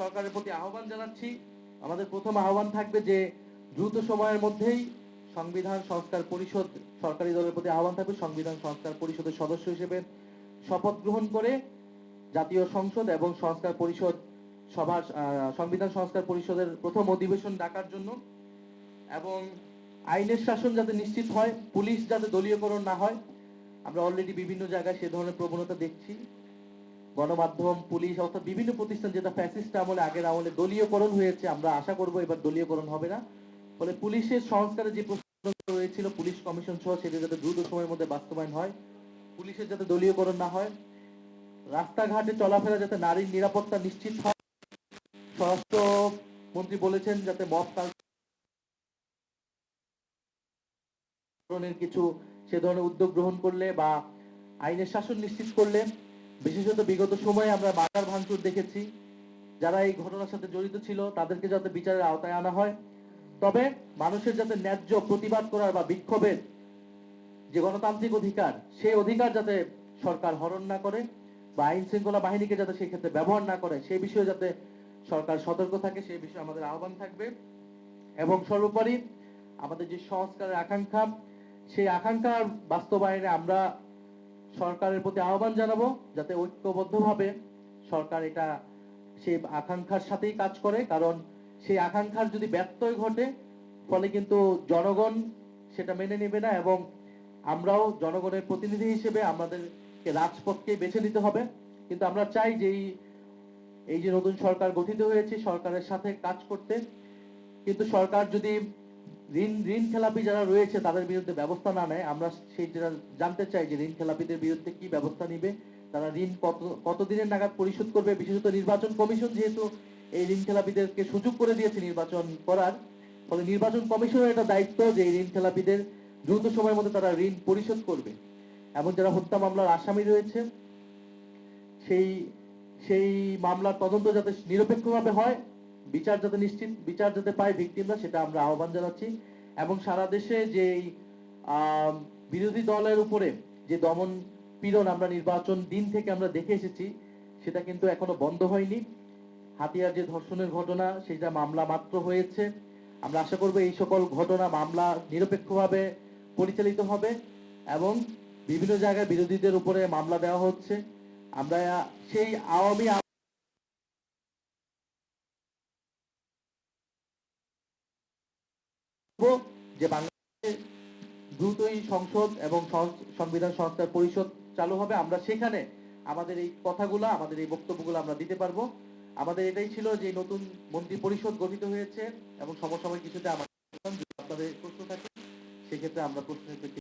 সরকারের প্রতি আহ্বান জানাচ্ছি। আমাদের প্রথম আহ্বান থাকবে যে দ্রুত সময়ের মধ্যেই সংবিধান সংস্কার পরিষদ, সরকারি দলের প্রতি আহ্বান থাকবে, সংবিধান সংস্কার পরিষদের সদস্য হিসেবে শপথ গ্রহণ করে জাতীয় সংসদ এবং সংস্কার পরিষদ সভার সংবিধান সংস্কার পরিষদের প্রথম অধিবেশন ডাকার জন্য এবং আইনের শাসন যাতে নিশ্চিত হয়, পুলিশ যাতে দলীয়করণ না হয়, আমরা অলরেডি বিভিন্ন জায়গায় সে ধরনের প্রবণতা দেখছি। গণমাধ্যম, পুলিশ, অর্থাৎ বিভিন্ন প্রতিষ্ঠান যেটা ফ্যাসিস্ট আমলে, আগের আমলে দলীয়করণ হয়েছে, আমরা আশা করব এবার দলীয়করণ হবে না। ফলে পুলিশের সংস্কারে যে প্রশ্ন রয়েছিল, পুলিশ কমিশন সহ, সেটা যাতে দ্রুত সময়ের মধ্যে বাস্তবায়ন হয়, পুলিশের যাতে দলীয়করণ না হয়, রাস্তাঘাটে চলাফেরা যাতে নারীর নিরাপত্তা নিশ্চিত হয়, স্বরাষ্ট্র মন্ত্রী বলেছেন যাতে মব কিছু সে ধরনের উদ্যোগ গ্রহণ করলে বা আইনের শাসন নিশ্চিত করলে বিশেষত বিগত সময়ে আমরা বাজার ভাঙচুর দেখেছি। যারা এই ঘটনার সাথে জড়িত ছিল, তাদেরকে যাতে বিচারের আওতায় আনা হয়। তবে মানুষের যাতে ন্যায্য প্রতিবাদ করার বা বিক্ষোভের যে গণতান্ত্রিক অধিকার সেই অধিকার যাতে সরকার হরণ না করে বা আইন শৃঙ্খলা বাহিনীকে যাতে সেই ক্ষেত্রে ব্যবহার না করে সেই বিষয়ে যাতে সরকার সতর্ক থাকে সেই বিষয়ে আমাদের আহ্বান থাকবে। এবং সর্বোপরি আমাদের যে সংস্কারের আকাঙ্ক্ষা, সেই আকাঙ্ক্ষার বাস্তবায়নে আমরা সরকারের প্রতি আহ্বান জানাব যাতে ঐক্যবদ্ধভাবে সরকার এটা সেই আকাঙ্ক্ষার সাথেই কাজ করে, কারণ সেই আকাঙ্ক্ষার যদি ব্যত্যয় ঘটে, ফলে কিন্তু জনগণ সেটা মেনে নেবে না এবং আমরাও জনগণের প্রতিনিধি হিসেবে আমাদেরকে রাজপথকে বেছে নিতে হবে। কিন্তু আমরা চাই যে এই এই যে নতুন সরকার গঠিত হয়েছে, সরকারের সাথে কাজ করতে। কিন্তু সরকার যদি ঋণ ঋণ খেলাপি যারা রয়েছে, তাদের বিরুদ্ধে ব্যবস্থা না নেয়। আমরা সেই যেটা জানতে চাই যে ঋণ খেলাপিদের বিরুদ্ধে কি ব্যবস্থা নিবে? তারা ঋণ কত, কতদিনের নাগাদ পরিশোধ করবে? বিশেষত নির্বাচন কমিশন যেহেতু এই ঋণ খেলাপিদেরকে সুযোগ করে দিয়েছে নির্বাচন করার, ফলে নির্বাচন কমিশনের এটা দায়িত্ব যে এই ঋণ খেলাপিদের দ্রুত সময়ের মধ্যে তারা ঋণ পরিশোধ করবে। এবং যারা হত্যা মামলার আসামি রয়েছে, সেই সেই মামলার তদন্ত যাতে নিরপেক্ষভাবে হয় বিচার যাতে নিশ্চিত, বিচার যাতে পায় ভিকটিমরা সেটা আমরা আহ্বান জানাচ্ছি। এবং সারা দেশে যে বিরোধী দলের উপরে যে দমন পীড়ন আমরা নির্বাচন দিন থেকে আমরা দেখে এসেছি, সেটা কিন্তু এখনও বন্ধ হয়নি। হাতিয়ার যে ধর্ষণের ঘটনা, সেটা মামলা মাত্র হয়েছে। আমরা আশা করব এই সকল ঘটনা মামলা নিরপেক্ষভাবে পরিচালিত হবে এবং বিভিন্ন জায়গায় বিরোধীদের উপরে মামলা দেওয়া হচ্ছে। আমরা সেই আওয়ামী যে বাংলাদেশে দ্রুতই সংসদ এবং সংবিধান সংস্কার পরিষদ চালু হবে, আমরা সেখানে আমাদের এই কথাগুলো, আমাদের এই বক্তব্যগুলো আমরা দিতে পারব। আমাদের এটাই ছিল যে নতুন মন্ত্রী পরিষদ গঠিত হয়েছে এবং সমসাময়িক কিছুতে আমাদের আপনাদের প্রশ্ন থাকে। সেক্ষেত্রে আমরা প্রশ্নের